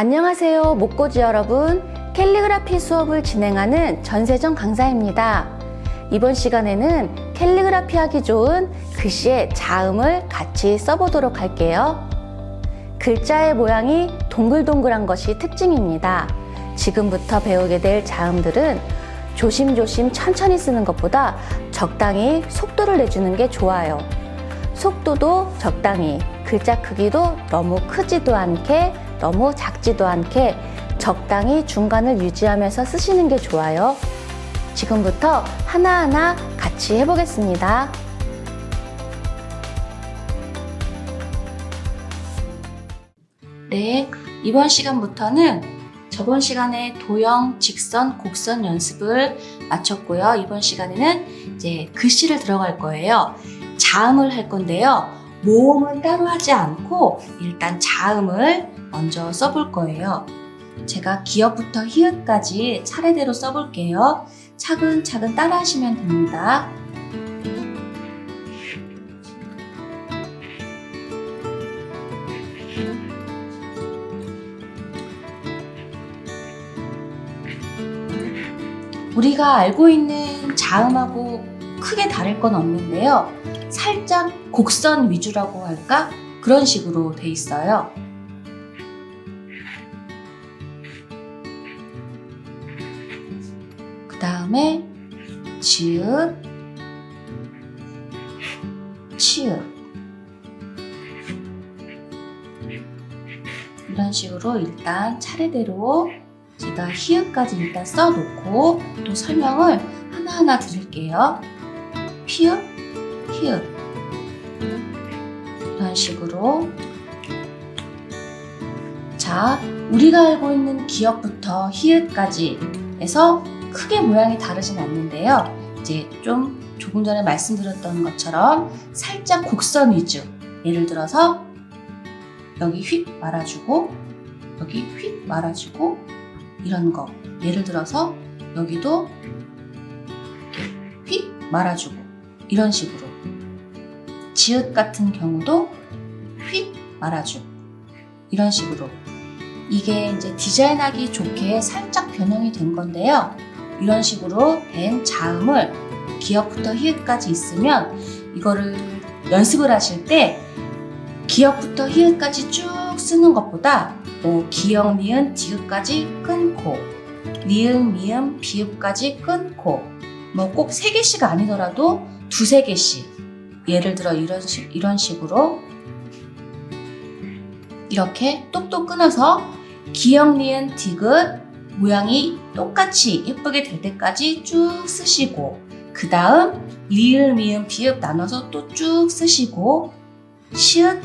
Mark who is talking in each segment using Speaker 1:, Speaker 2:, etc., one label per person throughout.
Speaker 1: 안녕하세요, 목고지 여러분. 캘리그라피 수업을 진행하는 전세정 강사입니다. 이번 시간에는 캘리그라피 하기 좋은 글씨의 자음을 같이 써보도록 할게요. 글자의 모양이 동글동글한 것이 특징입니다. 지금부터 배우게 될 자음들은 조심조심 천천히 쓰는 것보다 적당히 속도를 내주는 게 좋아요. 속도도 적당히, 글자 크기도 너무 크지도 않게, 너무 작지도 않게 적당히 중간을 유지하면서 쓰시는 게 좋아요. 지금부터 하나하나 같이 해보겠습니다. 네, 이번 시간부터는 저번 시간에 도형, 직선, 곡선 연습을 마쳤고요. 이번 시간에는 이제 글씨를 들어갈 거예요. 자음을 할 건데요. 모음을 따로 하지 않고 일단 자음을 먼저 써볼 거예요. 제가 기역부터 히읗까지 차례대로 써볼게요. 차근차근 따라 하시면 됩니다. 우리가 알고 있는 자음하고 크게 다를 건 없는데요. 살짝 곡선 위주라고 할까? 그런 식으로 돼 있어요. 그 다음에 지읒, 치읒 이런 식으로 일단 차례대로 제가 히읗까지 일단 써놓고 또 설명을 하나하나 드릴게요. 피읍, 히읗 이런 식으로 자, 우리가 알고 있는 기역부터 히읗까지 해서 크게 모양이 다르진 않는데요. 이제 좀 조금 전에 말씀드렸던 것처럼 살짝 곡선 위주. 예를 들어서 여기 휙 말아주고 여기 휙 말아주고 이런 거. 예를 들어서 여기도 휙 말아주고 이런 식으로. 지읒 같은 경우도 휙 말아주고 이런 식으로. 이게 이제 디자인하기 좋게 살짝 변형이 된 건데요. 이런 식으로 된 자음을 기역부터 히읗까지 있으면 이거를 연습을 하실 때 기역부터 히읗까지 쭉 쓰는 것보다 뭐 기역, 니은, 디귿까지 끊고 니은, 미음, 비읍까지 끊고 뭐 꼭 세 개씩 아니더라도 두세 개씩 예를 들어 이런 식 이런 식으로 이렇게 똑똑 끊어서 기역, 니은, 디귿 모양이 똑같이 예쁘게 될 때까지 쭉 쓰시고 그 다음 리을, 미음, 비읍 나눠서 또 쭉 쓰시고 시읒,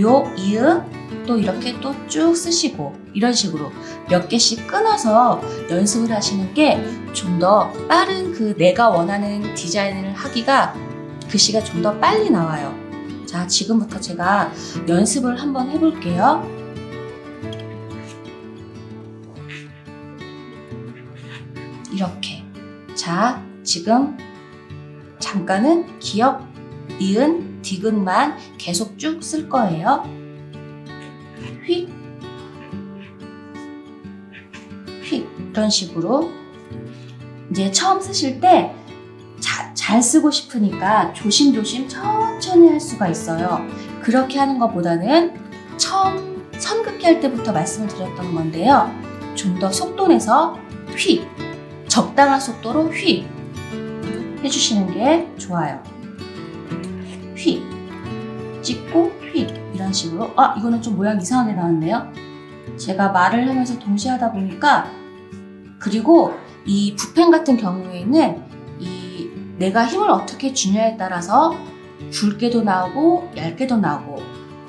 Speaker 1: 요, 이음 또 이렇게 또 쭉 쓰시고 이런 식으로 몇 개씩 끊어서 연습을 하시는 게 좀 더 빠른 그 내가 원하는 디자인을 하기가 글씨가 좀 더 빨리 나와요. 자, 지금부터 제가 연습을 한번 해볼게요. 이렇게. 자, 지금 잠깐은 기역, 이은, 디귿만 계속 쭉 쓸 거예요. 휙, 휙 이런 식으로 이제 처음 쓰실 때 잘 쓰고 싶으니까 조심조심 천천히 할 수가 있어요. 그렇게 하는 것보다는 처음 선긋기 할 때부터 말씀을 드렸던 건데요. 좀 더 속도 내서 휙 적당한 속도로 휙 해주시는 게 좋아요. 휙 찍고 휙 이런 식으로 아 이거는 좀 모양 이상하게 나왔네요. 제가 말을 하면서 동시에 하다 보니까 그리고 이 붓펜 같은 경우에는 이 내가 힘을 어떻게 주냐에 따라서 굵게도 나오고 얇게도 나오고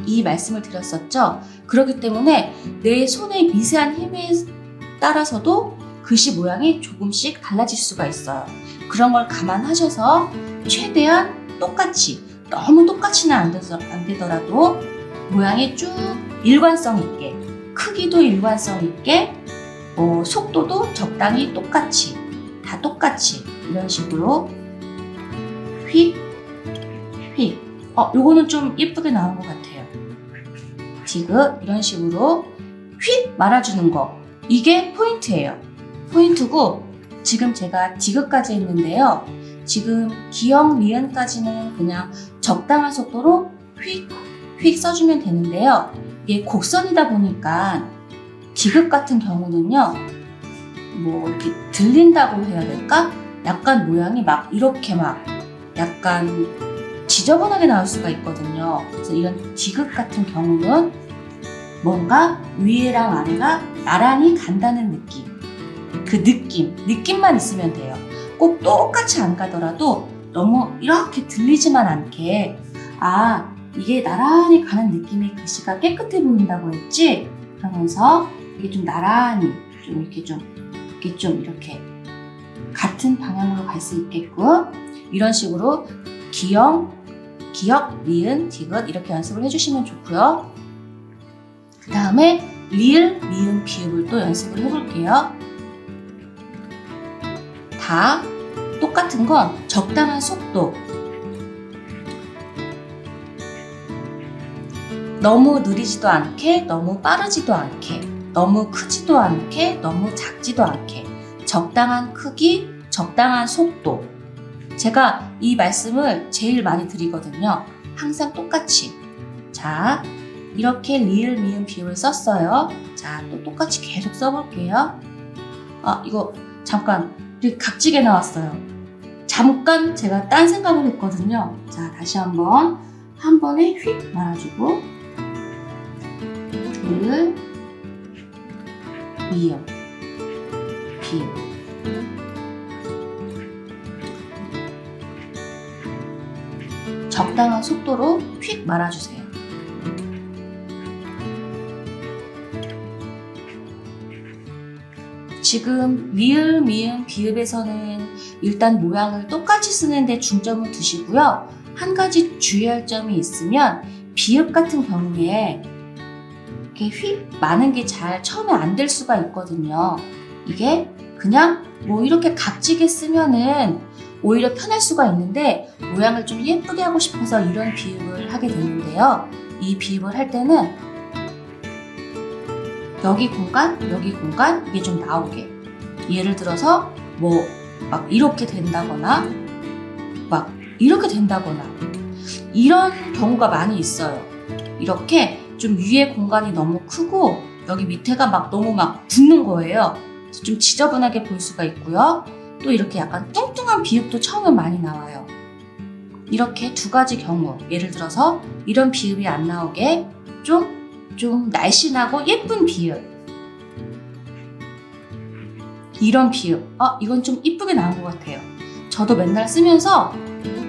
Speaker 1: 이 말씀을 드렸었죠. 그렇기 때문에 내 손의 미세한 힘에 따라서도 글씨 모양이 조금씩 달라질 수가 있어요. 그런 걸 감안하셔서 최대한 똑같이 너무 똑같이는 안, 되더라도 모양이 쭉 일관성 있게 크기도 일관성 있게 뭐 속도도 적당히 똑같이 다 똑같이 이런 식으로 휙, 휙. 어, 요거는 좀 예쁘게 나온 것 같아요. 디귿 이런 식으로 휙 말아주는 거. 이게 포인트예요. 포인트고 지금 제가 디귿까지 했는데요. 지금 기역, 리은까지는 그냥 적당한 속도로 휙, 휙 써주면 되는데요. 이게 곡선이다 보니까 디귿 같은 경우는요. 뭐 이렇게 들린다고 해야 될까? 약간 모양이 막 이렇게 막 약간 지저분하게 나올 수가 있거든요. 그래서 이런 디귿 같은 경우는 뭔가 위에랑 아래가 나란히 간다는 느낌. 그 느낌, 느낌만 있으면 돼요. 꼭 똑같이 안 가더라도 너무 이렇게 들리지만 않게 아, 이게 나란히 가는 느낌의 글씨가 깨끗해 보인다고 했지? 그러면서 이게 좀 나란히 좀 이렇게 좀 이렇게 좀 이렇게 같은 방향으로 갈 수 있게끔 이런 식으로 기역, 기역, 리은, 디귿 이렇게 연습을 해주시면 좋고요. 그 다음에 리을, 미음, 비읍을 또 연습을 해볼게요. 다 똑같은 건 적당한 속도. 너무 느리지도 않게, 너무 빠르지도 않게, 너무 크지도 않게, 너무 작지도 않게, 적당한 크기, 적당한 속도. 제가 이 말씀을 제일 많이 드리거든요. 항상 똑같이. 자, 이렇게 리을, 미음, 비읍을 썼어요. 자, 또 똑같이 계속 써볼게요. 아, 이거 잠깐 되게 각지게 나왔어요. 잠깐 제가 딴 생각을 했거든요. 자, 다시 한번 한 번에 휙 말아주고 리을, 미음, 비읍. 적당한 속도로 휙 말아주세요. 지금 리을, 미음, 비읍에서는 일단 모양을 똑같이 쓰는데 중점을 두시고요. 한 가지 주의할 점이 있으면 비읍 같은 경우에 이렇게 휙 많은 게 잘 처음에 안 될 수가 있거든요. 이게 그냥 뭐 이렇게 각지게 쓰면은 오히려 편할 수가 있는데 모양을 좀 예쁘게 하고 싶어서 이런 비읍을 하게 되는데요. 이 비읍을 할 때는 여기 공간, 여기 공간 이게 좀 나오게. 예를 들어서 뭐 막 이렇게 된다거나 막 이렇게 된다거나 이런 경우가 많이 있어요. 이렇게 좀 위에 공간이 너무 크고 여기 밑에가 막 너무 막 붙는 거예요. 좀 지저분하게 보일 수가 있고요. 또 이렇게 약간 뚱뚱한 비읍도 처음에 많이 나와요. 이렇게 두 가지 경우, 예를 들어서 이런 비읍이 안 나오게 좀 좀 날씬하고 예쁜 비읍. 이런 비읍. 아, 이건 좀 이쁘게 나온 것 같아요. 저도 맨날 쓰면서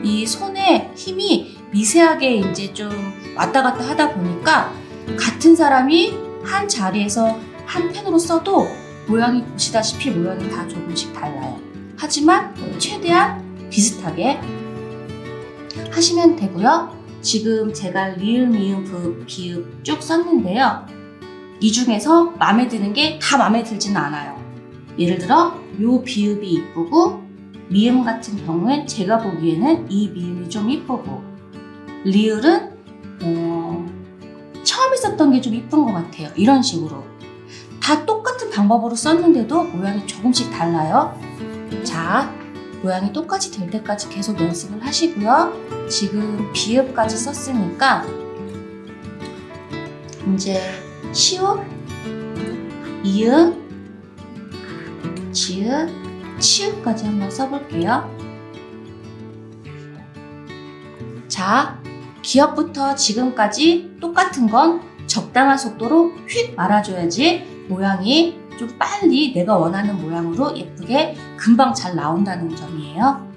Speaker 1: 이 손에 힘이 미세하게 이제 좀 왔다 갔다 하다 보니까 같은 사람이 한 자리에서 한 펜으로 써도 모양이 보시다시피 모양이 다 조금씩 달라요. 하지만 최대한 비슷하게 하시면 되고요. 지금 제가 리을, 미음, 브, 비읍 쭉 썼는데요. 이 중에서 마음에 드는 게 다 마음에 들지는 않아요. 예를 들어 요 비읍이 이쁘고 미음 같은 경우엔 제가 보기에는 이 미음이 좀 이쁘고 리을은 어, 처음에 썼던 게 좀 이쁜 것 같아요. 이런 식으로 다 똑같은 방법으로 썼는데도 모양이 조금씩 달라요. 자, 모양이 똑같이 될 때까지 계속 연습을 하시고요. 지금 비읍까지 썼으니까 이제 시옷, 이응, 지읒, 치읒까지 한번 써볼게요. 자, 기억부터 지금까지 똑같은 건 적당한 속도로 휙 말아줘야지 모양이 좀 빨리 내가 원하는 모양으로 예쁘게 금방 잘 나온다는 점이에요.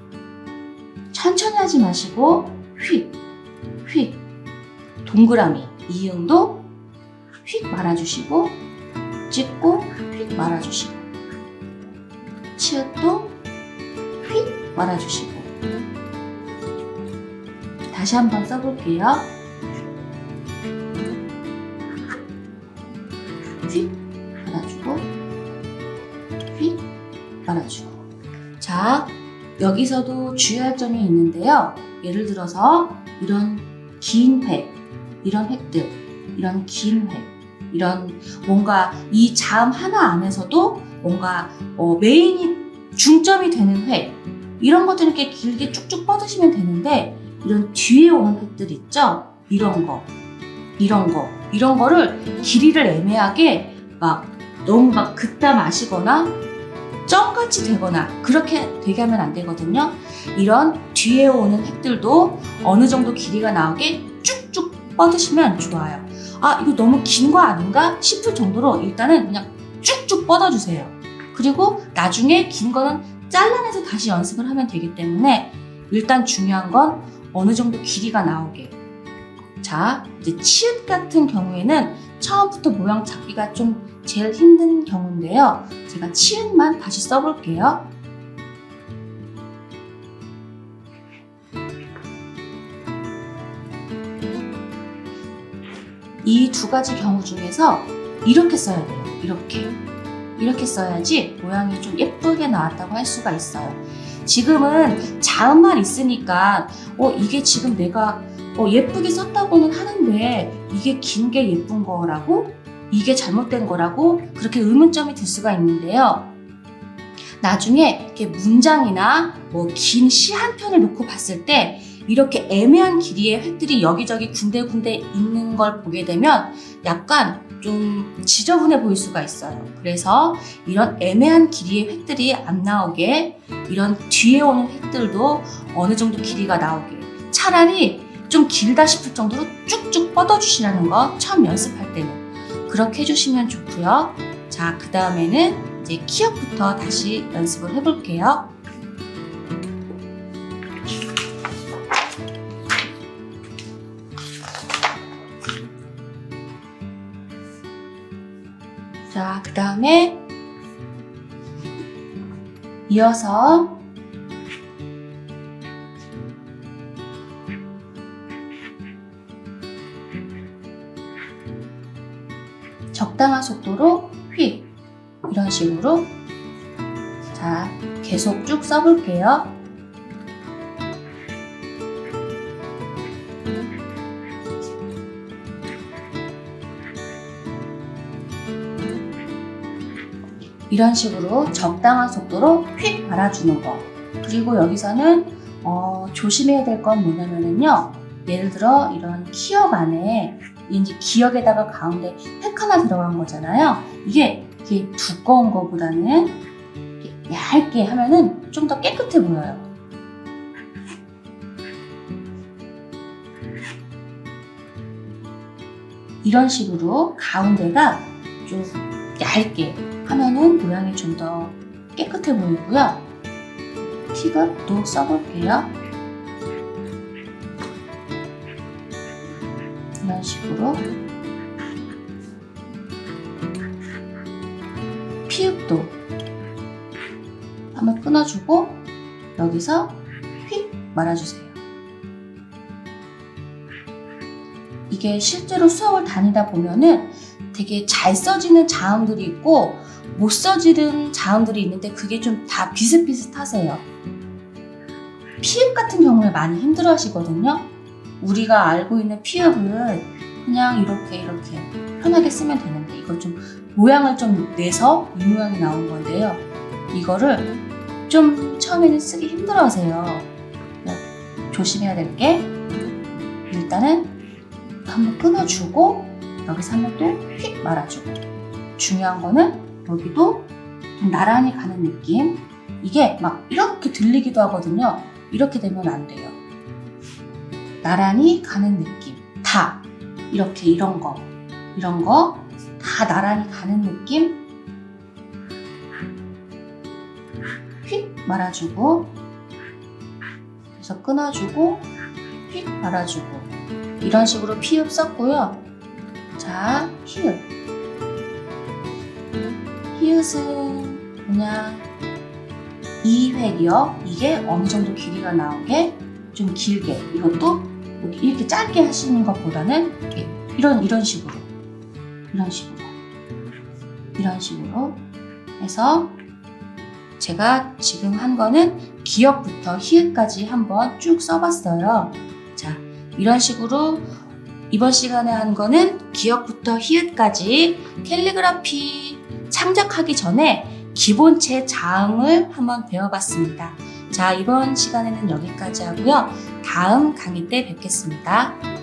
Speaker 1: 천천히 하지 마시고 휙, 휙, 동그라미, 이응도 휙 말아주시고 찍고 휙 말아주시고 치읓도 휙 말아주시고 다시 한번 써볼게요. 휙 자 여기서도 주의할 점이 있는데요. 예를 들어서 이런 긴 획, 이런 획들, 이런 긴 획, 이런 뭔가 이 자음 하나 안에서도 뭔가 어, 메인이 중점이 되는 획 이런 것들 이렇게 길게 쭉쭉 뻗으시면 되는데 이런 뒤에 오는 획들 있죠? 이런 거 이런 거 이런 거를 길이를 애매하게 막 너무 막 긋다 마시거나 점같이 되거나 그렇게 되게 하면 안 되거든요. 이런 뒤에 오는 획들도 어느 정도 길이가 나오게 쭉쭉 뻗으시면 좋아요. 아, 이거 너무 긴 거 아닌가 싶을 정도로 일단은 그냥 쭉쭉 뻗어주세요. 그리고 나중에 긴 거는 잘라내서 다시 연습을 하면 되기 때문에 일단 중요한 건 어느 정도 길이가 나오게. 자, 이제 치읓 같은 경우에는 처음부터 모양 잡기가 좀 제일 힘든 경우인데요. 제가 치읓만 다시 써볼게요. 이 두 가지 경우 중에서 이렇게 써야 돼요. 이렇게. 이렇게 써야지 모양이 좀 예쁘게 나왔다고 할 수가 있어요. 지금은 자음만 있으니까 어 이게 지금 내가 어, 예쁘게 썼다고는 하는데 이게 긴 게 예쁜 거라고 이게 잘못된 거라고 그렇게 의문점이 들 수가 있는데요. 나중에 이렇게 문장이나 뭐 긴 시 한 편을 놓고 봤을 때 이렇게 애매한 길이의 획들이 여기저기 군데군데 있는 걸 보게 되면 약간 좀 지저분해 보일 수가 있어요. 그래서 이런 애매한 길이의 획들이 안 나오게 이런 뒤에 오는 획들도 어느 정도 길이가 나오게 차라리 좀 길다 싶을 정도로 쭉쭉 뻗어주시라는 거 처음 연습할 때는 그렇게 해주시면 좋고요. 자, 그 다음에는 이제 키역부터 다시 연습을 해볼게요. 자, 그 다음에 이어서 적당한 속도로 휙 이런 식으로 자 계속 쭉 써볼게요. 이런 식으로 적당한 속도로 휙 말아주는 거. 그리고 여기서는 어, 조심해야 될 건 뭐냐면은요. 예를 들어 이런 키역 안에 이제 기역에다가 가운데 획 하나 들어간 거잖아요. 이게 이렇게 두꺼운 거보다는 얇게 하면은 좀 더 깨끗해 보여요. 이런 식으로 가운데가 좀 얇게 하면은 모양이 좀 더 깨끗해 보이고요. 팁을 또 써볼게요. 식으로 피읍도 한번 끊어주고 여기서 휙 말아주세요. 이게 실제로 수업을 다니다 보면은 되게 잘 써지는 자음들이 있고 못 써지는 자음들이 있는데 그게 좀 다 비슷비슷하세요. 피읍 같은 경우에 많이 힘들어 하시거든요. 우리가 알고 있는 피읍은 그냥 이렇게 이렇게 편하게 쓰면 되는데 이걸 좀 모양을 좀 내서 이 모양이 나온 건데요. 이거를 좀 처음에는 쓰기 힘들어 하세요. 조심해야 될 게 일단은 한번 끊어주고 여기서 한번 또 휙 말아주고 중요한 거는 여기도 좀 나란히 가는 느낌 이게 막 이렇게 들리기도 하거든요. 이렇게 되면 안 돼요. 나란히 가는 느낌. 다. 이렇게 이런 거. 이런 거. 다 나란히 가는 느낌. 휙 말아주고. 그래서 끊어주고. 휙 말아주고. 이런 식으로 피읍 썼고요. 자, 히읗. 히읗은 그냥 이 획이요. 이게 어느 정도 길이가 나오게 좀 길게 이것도 뭐 이렇게 짧게 하시는 것보다는 이런 이런 식으로 이런 식으로 이런 식으로 해서 제가 지금 한 거는 기억부터 히읗까지 한번 쭉 써봤어요. 자 이런 식으로 이번 시간에 한 거는 기억부터 히읗까지 캘리그라피 창작하기 전에 기본체 자음을 한번 배워봤습니다. 자 이번 시간에는 여기까지 하고요. 다음 강의 때 뵙겠습니다.